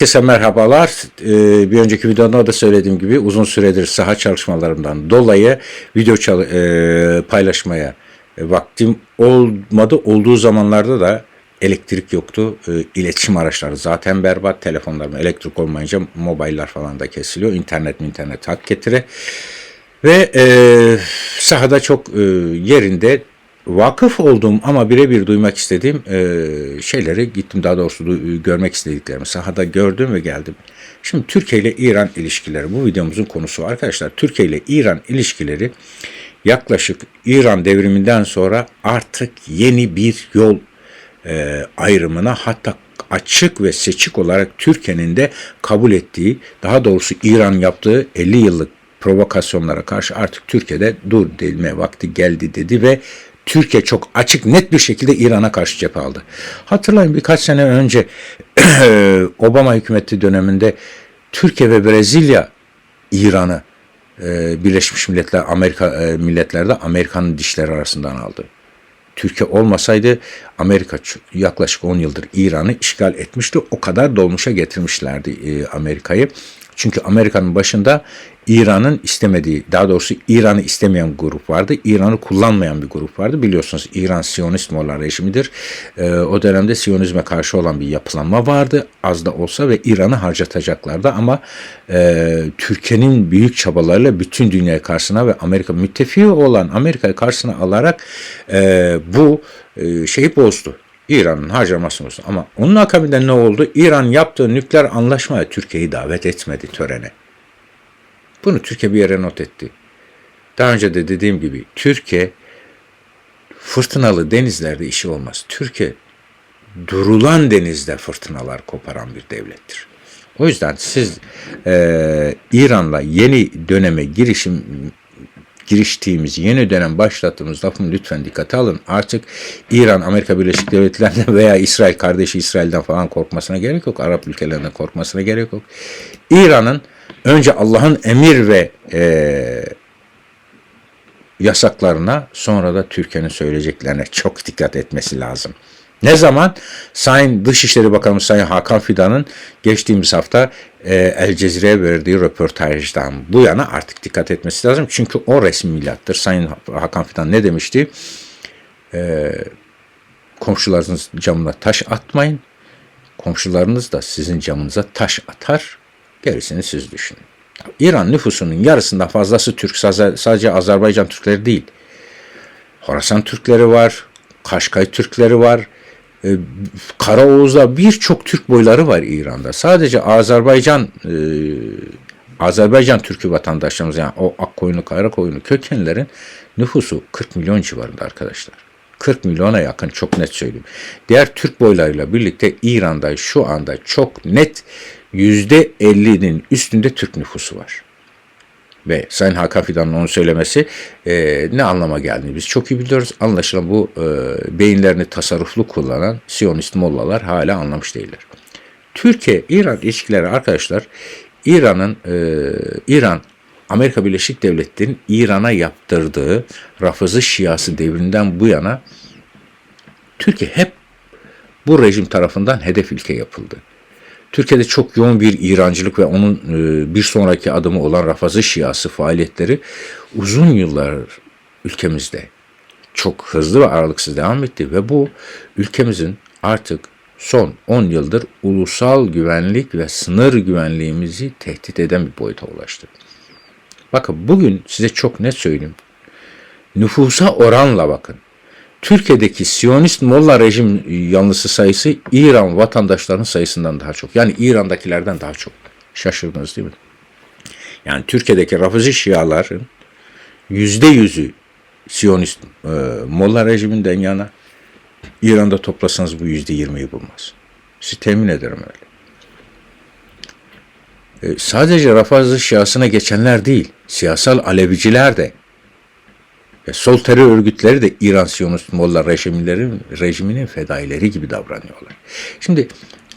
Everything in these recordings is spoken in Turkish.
Herkese merhabalar. Ee, bir önceki videoda da söylediğim gibi uzun süredir saha çalışmalarımdan dolayı video e, paylaşmaya vaktim olmadı. Olduğu zamanlarda da elektrik yoktu. E, iletişim araçları zaten berbat. Telefonlarım elektrik olmayınca mobaylar falan da kesiliyor. İnternet mi internet hak getire. Ve e, sahada çok e, yerinde vakıf olduğum ama birebir duymak istediğim e, şeyleri gittim daha doğrusu du- görmek istediklerimi sahada gördüm ve geldim. Şimdi Türkiye ile İran ilişkileri bu videomuzun konusu arkadaşlar. Türkiye ile İran ilişkileri yaklaşık İran devriminden sonra artık yeni bir yol e, ayrımına hatta açık ve seçik olarak Türkiye'nin de kabul ettiği daha doğrusu İran yaptığı 50 yıllık provokasyonlara karşı artık Türkiye'de dur delme vakti geldi dedi ve Türkiye çok açık net bir şekilde İran'a karşı cephe aldı. Hatırlayın birkaç sene önce Obama hükümeti döneminde Türkiye ve Brezilya İran'ı e, Birleşmiş Milletler Amerika e, Milletler'de Amerika'nın dişleri arasından aldı. Türkiye olmasaydı Amerika yaklaşık 10 yıldır İran'ı işgal etmişti. O kadar dolmuşa getirmişlerdi e, Amerika'yı. Çünkü Amerika'nın başında İran'ın istemediği, daha doğrusu İran'ı istemeyen grup vardı. İran'ı kullanmayan bir grup vardı. Biliyorsunuz İran Siyonist Molla rejimidir. E, o dönemde Siyonizme karşı olan bir yapılanma vardı. Az da olsa ve İran'ı harcatacaklardı ama e, Türkiye'nin büyük çabalarıyla bütün dünya karşısına ve Amerika müttefiği olan Amerika'yı karşısına alarak e, bu e, şeyi bozdu. İran'ın harcamasını bozdu. Ama onun akabinde ne oldu? İran yaptığı nükleer anlaşmaya Türkiye'yi davet etmedi törene. Bunu Türkiye bir yere not etti. Daha önce de dediğim gibi Türkiye fırtınalı denizlerde işi olmaz. Türkiye durulan denizde fırtınalar koparan bir devlettir. O yüzden siz e, İran'la yeni döneme girişim giriştiğimiz, yeni dönem başlattığımız lafımı lütfen dikkate alın. Artık İran, Amerika Birleşik Devletleri'nden veya İsrail kardeşi İsrail'den falan korkmasına gerek yok. Arap ülkelerinden korkmasına gerek yok. İran'ın önce Allah'ın emir ve e, yasaklarına sonra da Türkiye'nin söyleyeceklerine çok dikkat etmesi lazım. Ne zaman? Sayın Dışişleri Bakanımız Sayın Hakan Fidan'ın geçtiğimiz hafta e, El Cezire'ye verdiği röportajdan bu yana artık dikkat etmesi lazım. Çünkü o resmi milattır. Sayın Hakan Fidan ne demişti? E, komşularınız camına taş atmayın. Komşularınız da sizin camınıza taş atar. Gerisini siz düşünün. İran nüfusunun yarısından fazlası Türk. Sadece Azerbaycan Türkleri değil. Horasan Türkleri var, Kaşkay Türkleri var, e, Karaoğuz'da birçok Türk boyları var İran'da. Sadece Azerbaycan e, Azerbaycan Türk'ü vatandaşlarımız yani o Akkoyunlu, Karakoyunlu kökenlerin nüfusu 40 milyon civarında arkadaşlar. 40 milyona yakın çok net söyleyeyim. Diğer Türk boylarıyla birlikte İran'da şu anda çok net %50'nin üstünde Türk nüfusu var ve Sayın Hakan Fidan'ın onu söylemesi e, ne anlama geldiğini biz çok iyi biliyoruz. Anlaşılan bu e, beyinlerini tasarruflu kullanan Siyonist mollalar hala anlamış değiller. Türkiye-İran ilişkileri arkadaşlar İran'ın e, İran Amerika Birleşik Devletleri'nin İran'a yaptırdığı Rafızı Şiası devrinden bu yana Türkiye hep bu rejim tarafından hedef ülke yapıldı. Türkiye'de çok yoğun bir İrancılık ve onun e, bir sonraki adımı olan Rafazı Şiası faaliyetleri uzun yıllar ülkemizde çok hızlı ve aralıksız devam etti ve bu ülkemizin artık son 10 yıldır ulusal güvenlik ve sınır güvenliğimizi tehdit eden bir boyuta ulaştı. Bakın bugün size çok net söyleyeyim. Nüfusa oranla bakın. Türkiye'deki Siyonist Molla rejim yanlısı sayısı İran vatandaşlarının sayısından daha çok. Yani İran'dakilerden daha çok. Şaşırdınız değil mi? Yani Türkiye'deki Rafizi Şiaların yüzde yüzü Siyonist e, Molla rejiminden yana. İran'da toplasanız bu yüzde yirmiyi bulmaz. Sizi temin ederim öyle. E, sadece Rafizi Şiasına geçenler değil, siyasal Aleviciler de ve sol terör örgütleri de İran Siyonist Molla rejimlerin, rejiminin fedaileri gibi davranıyorlar. Şimdi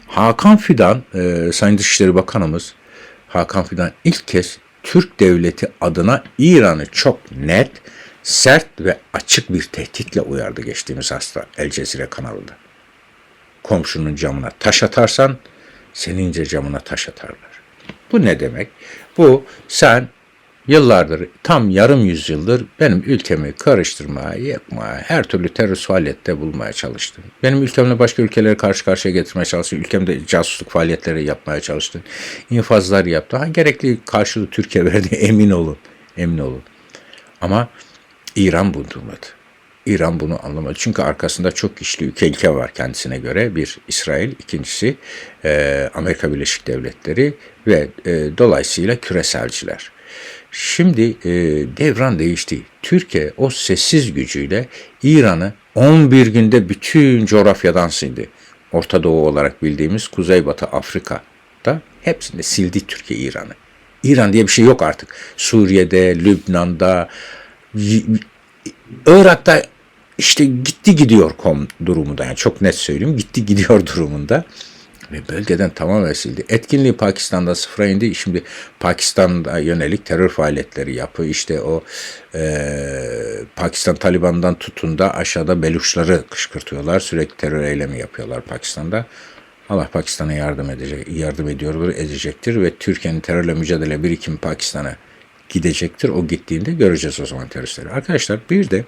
Hakan Fidan, e, Sayın Dışişleri Bakanımız Hakan Fidan ilk kez Türk devleti adına İran'ı çok net, sert ve açık bir tehditle uyardı geçtiğimiz hafta El Cezire kanalında. Komşunun camına taş atarsan senin de camına taş atarlar. Bu ne demek? Bu sen yıllardır, tam yarım yüzyıldır benim ülkemi karıştırmaya, yapmaya, her türlü terörist faaliyette bulmaya çalıştın. Benim ülkemle başka ülkeleri karşı karşıya getirmeye çalıştın. Ülkemde casusluk faaliyetleri yapmaya çalıştın. İnfazlar yaptı. Ha, gerekli karşılığı Türkiye verdi emin olun. Emin olun. Ama İran bunu durmadı. İran bunu anlamadı. Çünkü arkasında çok güçlü iki ülke var kendisine göre. Bir İsrail, ikincisi e, Amerika Birleşik Devletleri ve e, dolayısıyla küreselciler. Şimdi e, devran değişti. Türkiye o sessiz gücüyle İran'ı 11 günde bütün coğrafyadan sildi. Orta Doğu olarak bildiğimiz Kuzeybatı Afrika'da hepsinde sildi Türkiye İran'ı. İran diye bir şey yok artık. Suriye'de, Lübnan'da, Irak'ta işte gitti gidiyor kom durumunda yani çok net söyleyeyim gitti gidiyor durumunda ve bölgeden tamamen sildi. Etkinliği Pakistan'da sıfıra indi. Şimdi Pakistan'da yönelik terör faaliyetleri yapı işte o e, Pakistan Taliban'dan tutun da aşağıda Beluşları kışkırtıyorlar. Sürekli terör eylemi yapıyorlar Pakistan'da. Allah Pakistan'a yardım edecek, yardım ediyordur, edecektir ve Türkiye'nin terörle mücadele birikim Pakistan'a gidecektir. O gittiğinde göreceğiz o zaman teröristleri. Arkadaşlar bir de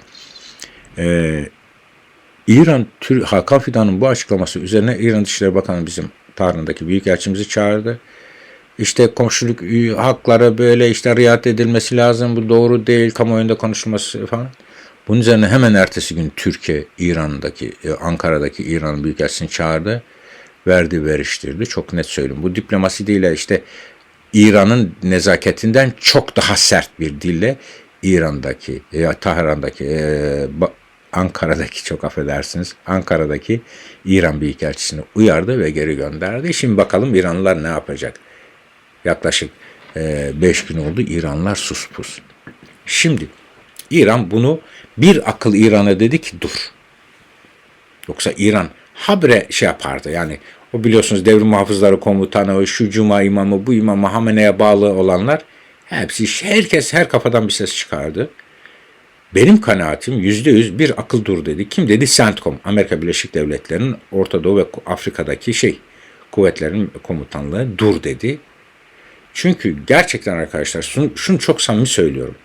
e, İran Tür Hakan Fidan'ın bu açıklaması üzerine İran Dışişleri Bakanı bizim Tahran'daki büyükelçimizi çağırdı. İşte komşuluk hakları böyle işte riayet edilmesi lazım. Bu doğru değil. Kamuoyunda konuşulması falan. Bunun üzerine hemen ertesi gün Türkiye İran'daki e, Ankara'daki İran büyükelçisini çağırdı. Verdi veriştirdi. Çok net söyleyeyim. Bu diplomasi değil işte İran'ın nezaketinden çok daha sert bir dille İran'daki, ya Tahran'daki, e, Ankara'daki çok affedersiniz, Ankara'daki İran Büyükelçisini uyardı ve geri gönderdi. Şimdi bakalım İranlılar ne yapacak? Yaklaşık 5 e, gün oldu İranlılar sus pus. Şimdi İran bunu bir akıl İran'a dedi ki dur. Yoksa İran habre şey yapardı yani o biliyorsunuz devrim muhafızları komutanı, şu cuma imamı, bu imam Hamene'ye bağlı olanlar hepsi herkes her kafadan bir ses çıkardı. Benim kanaatim yüzde yüz bir akıl dur dedi. Kim dedi? CENTCOM, Amerika Birleşik Devletleri'nin Orta Doğu ve Afrika'daki şey kuvvetlerin komutanlığı dur dedi. Çünkü gerçekten arkadaşlar şunu, şunu çok samimi söylüyorum.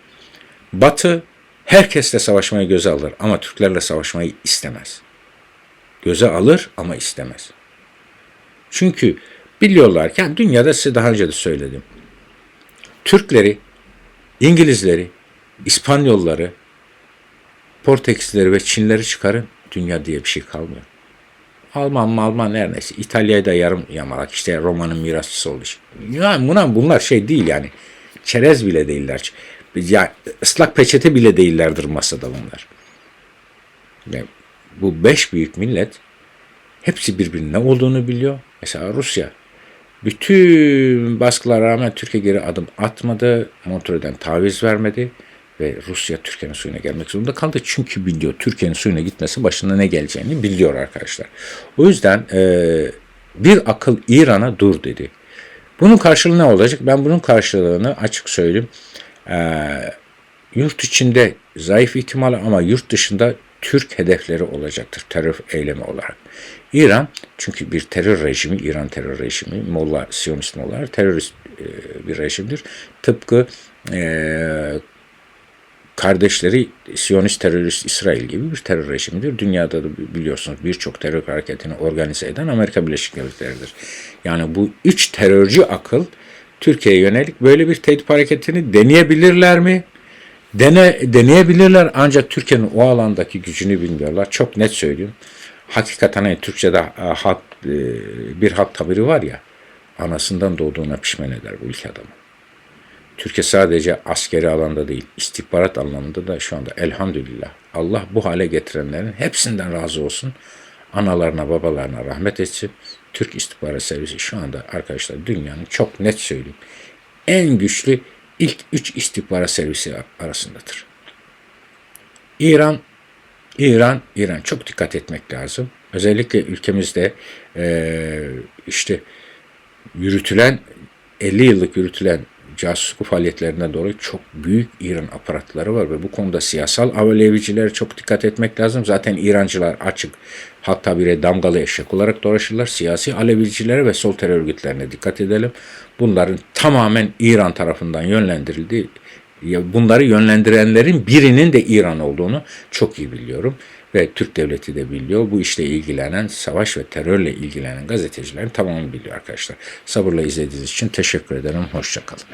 Batı herkesle savaşmayı göze alır ama Türklerle savaşmayı istemez. Göze alır ama istemez. Çünkü biliyorlar ki dünyada size daha önce de söyledim. Türkleri, İngilizleri, İspanyolları, Portekizleri ve Çinleri çıkarın dünya diye bir şey kalmıyor. Alman Alman her neyse. İtalya'yı da yarım yamalak işte Roma'nın mirasçısı oldu. Yani buna, bunlar şey değil yani. Çerez bile değiller. Ya ıslak peçete bile değillerdir masada bunlar. Yani bu beş büyük millet hepsi birbirinin ne olduğunu biliyor. Mesela Rusya bütün baskılara rağmen Türkiye geri adım atmadı. Montreux'den taviz vermedi ve Rusya Türkiye'nin suyuna gelmek zorunda kaldı. Çünkü biliyor Türkiye'nin suyuna gitmesi başına ne geleceğini biliyor arkadaşlar. O yüzden e, bir akıl İran'a dur dedi. Bunun karşılığı ne olacak? Ben bunun karşılığını açık söyleyeyim. E, yurt içinde zayıf ihtimali ama yurt dışında Türk hedefleri olacaktır terör eylemi olarak. İran çünkü bir terör rejimi, İran terör rejimi, Molla, Siyonist Mollalar terörist e, bir rejimdir. Tıpkı e, kardeşleri Siyonist terörist İsrail gibi bir terör rejimidir. Dünyada da biliyorsunuz birçok terör hareketini organize eden Amerika Birleşik Devletleri'dir. Yani bu üç terörcü akıl Türkiye'ye yönelik böyle bir tehdit hareketini deneyebilirler mi? Dene, deneyebilirler ancak Türkiye'nin o alandaki gücünü bilmiyorlar. Çok net söylüyorum. Hakikaten hani Türkçe'de e, halk, e, bir halk tabiri var ya, anasından doğduğuna pişman eder bu ülke adamı. Türkiye sadece askeri alanda değil, istihbarat anlamında da şu anda elhamdülillah Allah bu hale getirenlerin hepsinden razı olsun. Analarına, babalarına rahmet etsin. Türk istihbarat servisi şu anda arkadaşlar dünyanın çok net söyleyeyim en güçlü ilk üç istihbarat servisi arasındadır. İran, İran, İran çok dikkat etmek lazım. Özellikle ülkemizde işte yürütülen 50 yıllık yürütülen casusluk faaliyetlerine doğru çok büyük İran aparatları var ve bu konuda siyasal Alevicilere çok dikkat etmek lazım. Zaten İrancılar açık hatta bire damgalı eşek olarak dolaşırlar. Siyasi Alevicilere ve sol terör örgütlerine dikkat edelim. Bunların tamamen İran tarafından yönlendirildiği bunları yönlendirenlerin birinin de İran olduğunu çok iyi biliyorum ve Türk devleti de biliyor. Bu işle ilgilenen, savaş ve terörle ilgilenen gazetecilerin tamamı biliyor arkadaşlar. Sabırla izlediğiniz için teşekkür ederim. Hoşçakalın.